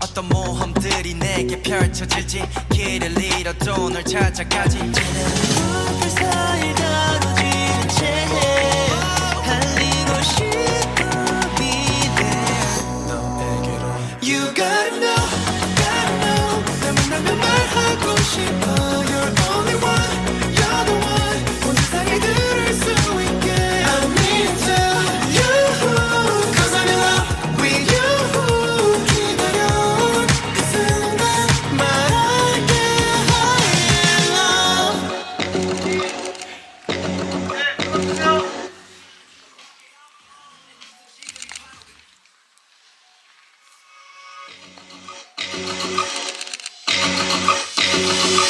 어떤 모험들이 내게 펼쳐질지 길을 잃어도 널 찾아가지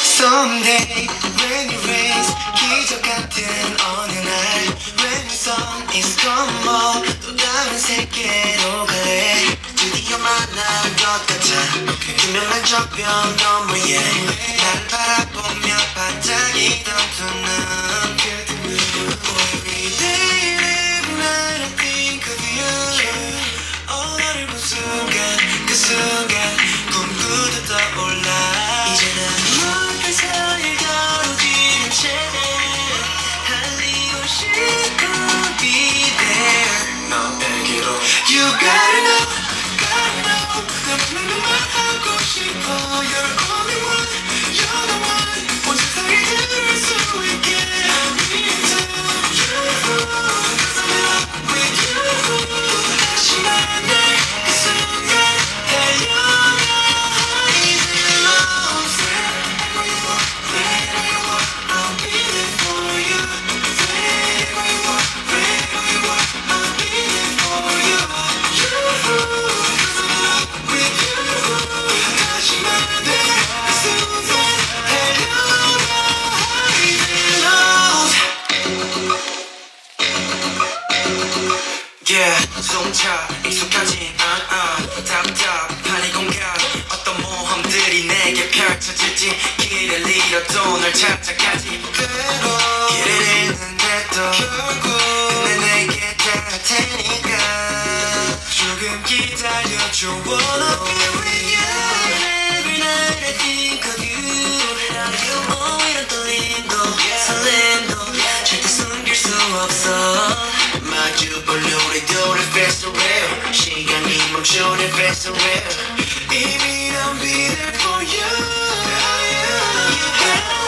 Someday when you raise 기적 같은 어느 날 When the sun is gone more 또 다른 세계로 갈래? 드디어 만날 것 같아. 투명한 저변 너머에 날 바라보며 반짝이던 두 눈 You gotta know gotta know 난 분명 말하고 싶어 You're 숨차 익숙하지 않아. 답답한 이 공간 어떤 모험들이 내게 펼쳐질지 길을 잃어도 널 찾아가지 길을 잃는데도 결국 내 내게 닿을 테니까. 조금 기다려줘 Wanna be with you 시간이 멈추는 fast away 이미 난 be there for you You gotta know,